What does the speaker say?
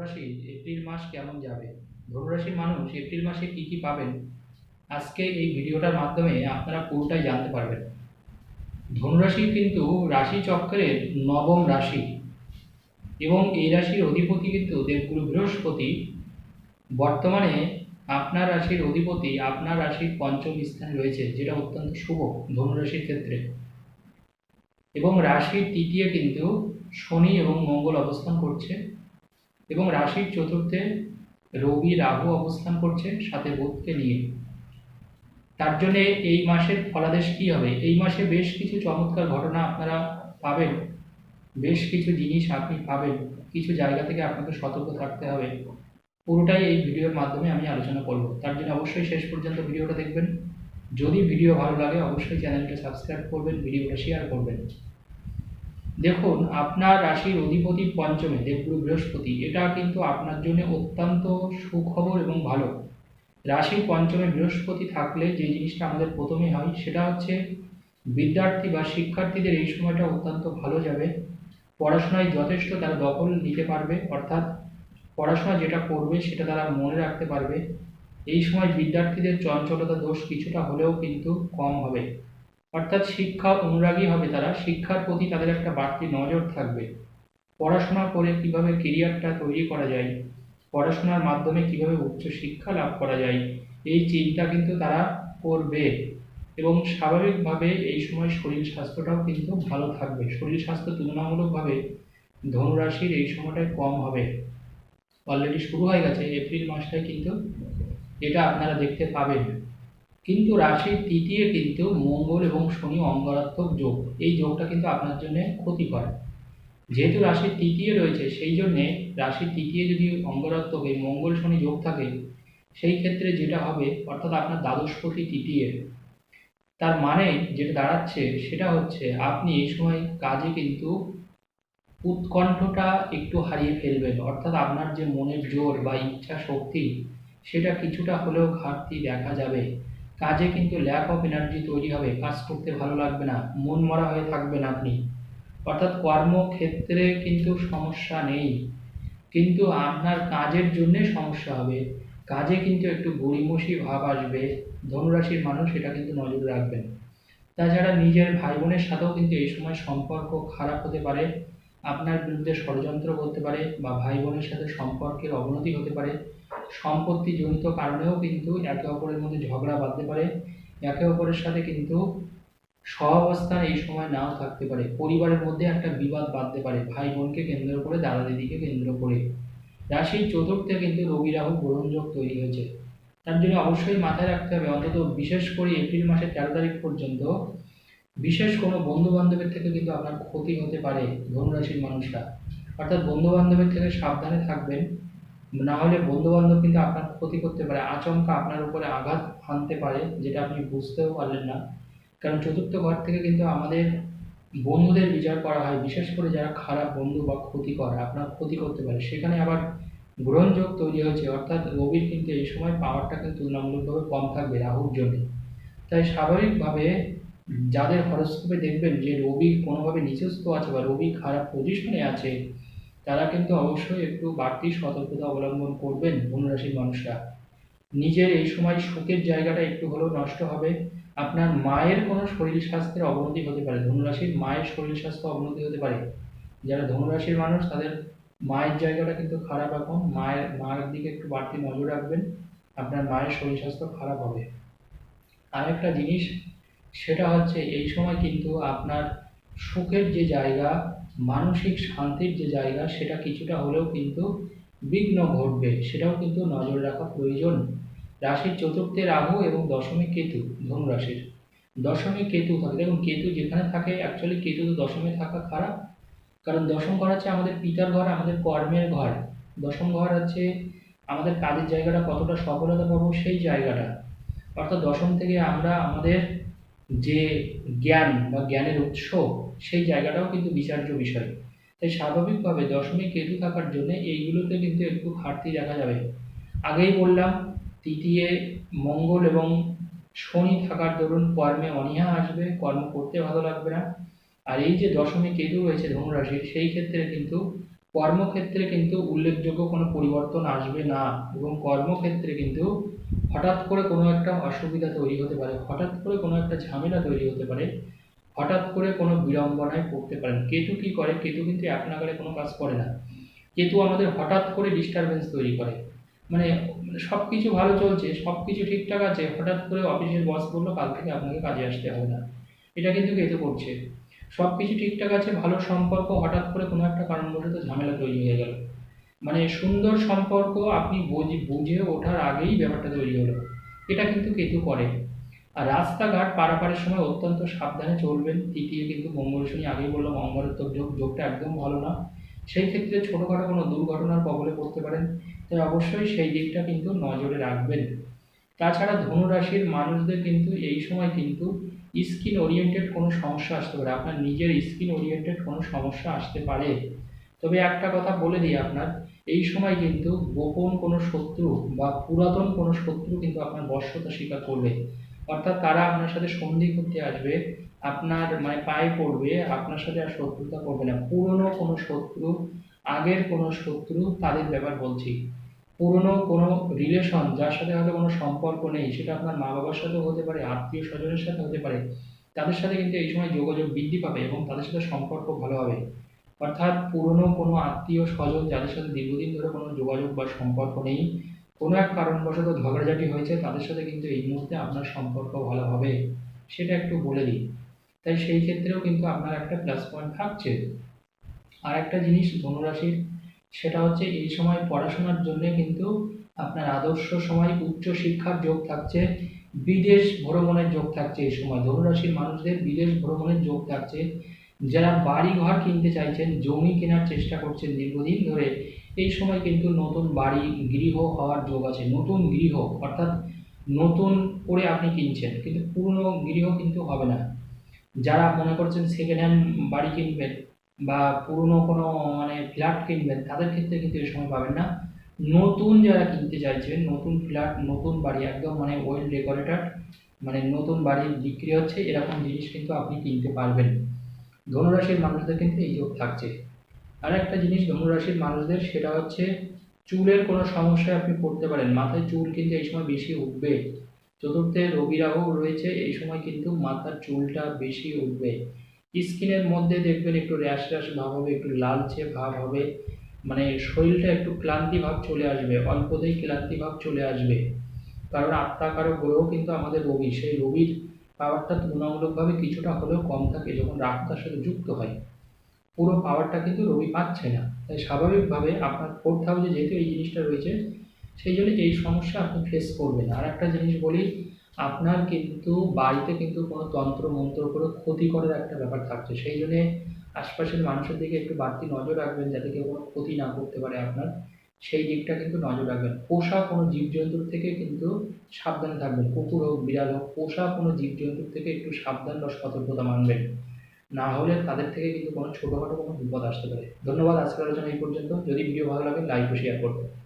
ধনুরাশি এপ্রিল মাস কেমন যাবে? ধনুরাশির মানুষ এপ্রিল মাসে কি কি পাবেন? আজকে এই ভিডিওটার মাধ্যমে আপনারা পুরোটাই জানতে পারবেন। ধনুরাশি কিন্তু রাশি চক্রের নবম রাশি এবং এই রাশির অধিপতি কিন্তু দেবগুরু বৃহস্পতি। বর্তমানে আপনার রাশির অধিপতি আপনার রাশির পঞ্চম স্থানে রয়েছে, যেটা অত্যন্ত শুভ ধনুরাশির ক্ষেত্রে। এবং রাশির তৃতীয় কিন্তু শনি এবং মঙ্গল অবস্থান করছে। এবং রাশির চতুর্থে রবি রাহু অবস্থান করছে সাথে বুধকে নিয়ে। তার জন্য এই মাসের ফলাদেশ কি হবে? এই মাসে বেশ কিছু চমৎকার ঘটনা আপনারা পাবেন। বেশ কিছু জিনিস আপনি পাবেন। কিছু জায়গা থেকে আপনাকে সতর্ক থাকতে হবে। পুরোটাই এই ভিডিওর মাধ্যমে আমি আলোচনা করব। তার জন্য অবশ্যই শেষ পর্যন্ত ভিডিওটা দেখবেন। যদি ভিডিও ভালো লাগে, অবশ্যই চ্যানেলটা সাবস্ক্রাইব করবেন, ভিডিওটা শেয়ার করবেন। দেখুন, আপনার রাশির অধিপতি পঞ্চমে দেবগুরু বৃহস্পতি, এটা কিন্তু আপনার জন্য অত্যন্ত সুখবর এবং ভালো। রাশির পঞ্চমে বৃহস্পতি থাকলে যে জিনিসটা আমাদের প্রথমে হয়, সেটা হচ্ছে বিদ্যার্থী বা শিক্ষার্থীদের এই সময়টা অত্যন্ত ভালো যাবে। পড়াশোনায় যথেষ্ট তারা দখল নিতে পারবে, অর্থাৎ পড়াশোনা যেটা করবে সেটা তারা মনে রাখতে পারবে। এই সময় বিদ্যার্থীদের চঞ্চলতা দোষ কিছুটা হলেও কিন্তু কম হবে। অর্থাৎ শিক্ষা অনুরাগী হবে তারা, শিক্ষার প্রতি তাদের একটা বাড়তি নজর থাকবে। পড়াশোনা করে কীভাবে কেরিয়ারটা তৈরি করা যায়, পড়াশোনার মাধ্যমে কীভাবে উচ্চ শিক্ষা লাভ করা যায়, এই চিন্তা কিন্তু তারা করবে। এবং স্বাভাবিকভাবে এই সময় শরীর স্বাস্থ্যটাও কিন্তু ভালো থাকবে। শরীর স্বাস্থ্য তুলনামূলকভাবে ধনুরাশির এই সময়টায় কম হবে। অলরেডি শুরু হয়ে গেছে এপ্রিল মাসটায় কিন্তু এটা আপনারা দেখতে পাবেন। কিন্তু রাশির তৃতীয় কিন্তু মঙ্গল এবং শনি অঙ্গারাত্মক যোগ। এই যোগটা কিন্তু আপনার জন্য ক্ষতিকর। যেহেতু রাশির তৃতীয় রয়েছে, সেই জন্যে রাশির তৃতীয় যদি অঙ্গরাত্মক এই মঙ্গল শনি যোগ থাকে, সেই ক্ষেত্রে যেটা হবে, অর্থাৎ আপনার দ্বাদশপতি তৃতীয়। তার মানে যেটা দাঁড়াচ্ছে, সেটা হচ্ছে আপনি এই সময় কাজে কিন্তু উৎকণ্ঠটা একটু হারিয়ে ফেলবেন। অর্থাৎ আপনার যে মনের জোর বা ইচ্ছা শক্তি, সেটা কিছুটা হলেও ঘাটতি দেখা যাবে। কাজে কিন্তু ল্যাক অফ এনার্জি তৈরি হবে, কাজ করতে ভালো লাগবে না, মন মরা হয়ে থাকবেন আপনি। অর্থাৎ কর্মক্ষেত্রে কিন্তু সমস্যা নেই। কিন্তু আপনার কাজের জন্য সমস্যা হবে। কাজে কিন্তু একটু গড়িমসি ভাব আসবে, ধনুরাশির মানুষ এটা কিন্তু নজর রাখবেন। তাছাড়া নিজের ভাই বোনের সাথেও কিন্তু এই সময় সম্পর্ক খারাপ হতে পারে, আপনার বিরুদ্ধে ষড়যন্ত্র করতে পারে বা ভাই বোনের সাথে সম্পর্কের অবনতি হতে পারে। সম্পত্তিজনিত কারণেও কিন্তু একে অপরের মধ্যে ঝগড়া বাঁধতে পারে, একে অপরের সাথে কিন্তু সহাবস্থান এই সময় নাও থাকতে পারে। পরিবারের মধ্যে একটা বিবাদ বাঁধতে পারে ভাই বোনকে কেন্দ্র করে দাদা দিদিকে কেন্দ্র করে। রাশির চতুর্থে কিন্তু রবি রাহু গ্রহণযোগ তৈরি হয়েছে। তার জন্য অবশ্যই মাথায় রাখতে হবে, অন্তত বিশেষ করে এপ্রিল মাসের তেরো তারিখ পর্যন্ত বিশেষ কোনো বন্ধু বান্ধবের থেকে কিন্তু আপনার ক্ষতি হতে পারে ধনুরাশির মানুষরা। অর্থাৎ বন্ধু বান্ধবের থেকে সাবধানে থাকবেন। না হলে বন্ধু বান্ধব কিন্তু আপনার ক্ষতি করতে পারে, আচমকা আপনার উপরে আঘাত হানতে পারে, যেটা আপনি বুঝতেও পারলেন না। কারণ চতুর্থ ঘর থেকে কিন্তু আমাদের বন্ধুদের বিচার করা হয়, বিশেষ করে যারা খারাপ বন্ধু বা ক্ষতি করে আপনার ক্ষতি করতে পারে। সেখানে আবার গ্রহণযোগ তৈরি হয়েছে, অর্থাৎ রবির কিন্তু এই সময় পাওয়ারটা কিন্তু তুলনামূলকভাবে কম থাকবে রাহুর জন্য। তাই স্বাভাবিকভাবে যাদের হরস্কোপে দেখবেন যে রবি কোনোভাবে নিচস্থ আছে বা রবি খারাপ পজিশনে আছে তারা কিন্তু অবশ্যই একটু বাড়তি সতর্কতা অবলম্বন করবেন ধনুরাশির মানুষরা। নিজের এই সময় সুখের জায়গাটা একটু হলেও নষ্ট হবে। আপনার মায়ের কোনো শরীর স্বাস্থ্যের অবনতি হতে পারে। ধনুরাশির মায়ের শরীর স্বাস্থ্য অবনতি হতে পারে। যারা ধনুরাশির মানুষ, তাদের মায়ের জায়গাটা কিন্তু খারাপ এখন। মায়ের মায়ের দিকে একটু বাড়তি নজর রাখবেন। আপনার মায়ের শরীর স্বাস্থ্য খারাপ হবে। আরেকটা জিনিস, সেটা হচ্ছে এই সময় কিন্তু আপনার সুখের যে জায়গা মানসিক শান্তির যে জায়গা, সেটা কিছুটা হলেও কিন্তু বিঘ্ন ঘটবে। সেটাও কিন্তু নজর রাখা প্রয়োজন। রাশির চতুর্থে রাহু এবং দশমী কেতু, ধনু রাশির। দশমী কেতু থাকে। দেখুন, কেতু যেখানে থাকে অ্যাকচুয়ালি কেতু তো দশমে থাকা খারাপ। কারণ দশম ঘর হচ্ছে আমাদের পিতার ঘর, আমাদের কর্মের ঘর। দশম ঘর হচ্ছে আমাদের কাজের জায়গাটা কতটা সফলতা পাবো সেই জায়গাটা। অর্থাৎ দশম থেকে আমরা আমাদের যে জ্ঞান বা জ্ঞানের উৎস, সেই জায়গাটাও কিন্তু বিচার্য বিষয়। তাই স্বাভাবিকভাবে দশমী কেতু থাকার জন্য এইগুলোতে কিন্তু একটু ঘাটতি দেখা যাবে। আগেই বললাম তৃতীয় মঙ্গল এবং শনি থাকার দরুন কর্মে অনীহা আসবে, কর্ম করতে ভালো লাগবে না। আর এই যে দশমী কেতু রয়েছে ধনুরাশির সেই ক্ষেত্রে কিন্তু কর্মক্ষেত্রে কিন্তু উল্লেখযোগ্য কোনো পরিবর্তন আসবে না এবং কর্মক্ষেত্রে কিন্তু হঠাৎ করে কোনো একটা অসুবিধা তৈরি হতে পারে, হঠাৎ করে কোনো একটা ঝামেলা তৈরি হতে পারে, হঠাৎ করে কোনো বিড়ম্বনায় পড়তে পারেন। কেতু কি করে? কেতু কিন্তু এক নাগারে কোনো কাজ করে না। কেতু আমাদের হঠাৎ করে ডিস্টারবেন্স তৈরি করে। মানে সব কিছু ভালো চলছে সব কিছু ঠিকঠাক আছে, হঠাৎ করে অফিসের বস বলল, কাল থেকে আপনাকে কাজে আসতে হবে না। এটা কিন্তু কেতু করছে। সব কিছু ঠিকঠাক আছে, ভালো সম্পর্ক, হঠাৎ করে কোনো একটা কারণবশত ঝামেলা তৈরি হয়ে গেল। মানে সুন্দর সম্পর্ক আপনি বুঝে বুঝে ওঠার আগেই ব্যাপারটা তৈরি হলো। এটা কিন্তু কেতু করে। আর রাস্তাঘাট পারাপারের সময় অত্যন্ত সাবধানে চলবেন। তৃতীয় কিন্তু মঙ্গল শনি, আগেই বললাম অঙ্গারত্বক যোগ, যোগটা একদম ভালো না। সেই ক্ষেত্রে ছোটোখাটো কোনো দুর্ঘটনার কবলে পড়তে পারেন। তাই অবশ্যই সেই দিকটা কিন্তু নজরে রাখবেন। তাছাড়া ধনুরাশির মানুষদের কিন্তু এই সময় কিন্তু স্কিন ওরিয়েন্টেড কোনো সমস্যা আসতে পারে। আপনার নিজের স্কিন ওরিয়েন্টেড কোনো সমস্যা আসতে পারে। তবে একটা কথা বলে দিই আপনার, এই সময় কিন্তু গোপন কোনো শত্রু বা পুরাতন কোনো শত্রু কিন্তু আপনার বর্ষতা স্বীকার করবে। অর্থাৎ তারা আপনার সাথে সন্ধি করতে আসবে, আপনার মানে পায়ে পড়বে, আপনার সাথে আর শত্রুতা করবে না। পুরনো কোনো শত্রু, আগের কোনো শত্রু তাদের ব্যাপার বলছি। পুরনো কোনো রিলেশন যার সাথে হয়তো কোনো সম্পর্ক নেই, সেটা আপনার মা বাবার সাথেও হতে পারে, আত্মীয় স্বজনের সাথে হতে পারে, তাদের সাথে কিন্তু এই সময় যোগাযোগ বৃদ্ধি পাবে এবং তাদের সাথে সম্পর্ক ভালো হবে। অর্থাৎ পুরনো কোনো আত্মীয় স্বজন যাদের সাথে দীর্ঘদিন ধরে কোনো যোগাযোগ বা সম্পর্ক নেই, কোনো এক কারণবশত ঝগড়াঝাটি হয়েছে, তাদের সাথে কিন্তু এই মুহূর্তে আপনার সম্পর্ক ভালো হবে, সেটা একটু বলে দিই। তাই সেই ক্ষেত্রেও কিন্তু আপনার একটা প্লাস পয়েন্ট থাকছে। আর একটা জিনিস ধনুরাশির, সেটা হচ্ছে এই সময় পড়াশোনার জন্য কিন্তু আপনার আদর্শ সময়, উচ্চ শিক্ষার যোগ থাকছে, বিদেশ ভ্রমণের যোগ থাকছে এই সময়। ধনুরাশির মানুষদের বিদেশ ভ্রমণের যোগ থাকছে। যারা বাড়ি ঘর কিনতে চাইছেন, জমি কেনার চেষ্টা করছেন দীর্ঘদিন ধরে, এই সময় কিন্তু নতুন বাড়ি গৃহ হওয়ার যোগ আছে। নতুন গৃহ, অর্থাৎ নতুন করে আপনি কিনছেন, কিন্তু পুরনো গৃহ কিন্তু হবে না। যারা মনে করছেন সেকেন্ড হ্যান্ড বাড়ি কিনবেন বা পুরনো কোনো মানে ফ্ল্যাট কিনবেন, তাদের ক্ষেত্রে কিন্তু এই সময় পাবেন না। নতুন যারা কিনতে চাইছেন, নতুন ফ্ল্যাট নতুন বাড়ি, একদম মানে ওয়েল ডেকোরেটেড মানে নতুন বাড়ি বিক্রি হচ্ছে, এরকম জিনিস কিন্তু আপনি কিনতে পারবেন। ধনুরাশির মানুষদের কিন্তু এই যোগ থাকছে। আর একটা জিনিস ধনুরাশির মানুষদের, সেটা হচ্ছে চুলের কোনো সমস্যায় আপনি পড়তে পারেন। মাথায় চুল কিন্তু এই সময় বেশি উঠবে। চতুর্থে রবি রাহু রয়েছে, এই সময় কিন্তু মাথার চুলটা বেশি উঠবে। স্কিনের মধ্যে দেখবেন একটু র্যাশ র্যাশ ভাব হবে, একটু লালচে ভাব হবে। মানে শরীরটা একটু ক্লান্তি ভাব চলে আসবে, অল্পতেই ক্লান্তি ভাব চলে আসবে। কারণ আত্মাকারক গ্রহ কিন্তু আমাদের রবি, সেই রবির পাওয়ারটা তুলনামূলকভাবে কিছুটা হলেও কম থাকে যখন রাহু তার সাথে যুক্ত হয়। পুরো পাওয়ারটা কিন্তু রবি পাচ্ছে না। তাই স্বাভাবিকভাবে আপনার ফোর্থ হাউসে যেহেতু এই জিনিসটা রয়েছে, সেই জন্য এই সমস্যা আপনি ফেস করবেন। আর একটা জিনিস বলি, আপনার কিন্তু বাড়িতে কিন্তু কোনো তন্ত্র, মন্ত্র করে ক্ষতি করার একটা ব্যাপার থাকছে। সেই জন্যে আশপাশের মানুষের দিকে একটু বাড়তি নজর রাখবেন যাতে কেউ কোনো ক্ষতি না করতে পারে আপনার। সেই দিকটা কিন্তু নজর রাখবেন। পোষা কোনো জীবজন্তুর থেকে কিন্তু সাবধানে থাকবেন। কুকুর হোক, বিড়াল হোক, পোষা কোনো জীবজন্তুর থেকে একটু সাবধান বা সতর্কতা মানবেন। না হলে তাদের থেকে কিন্তু কোনো ছোটোখাটো কোনো বিপদ আসতে পারে। ধন্যবাদ আজকের আলোচনা এই পর্যন্ত। যদি ভিডিও ভালো লাগে লাইক ও শেয়ার করবেন।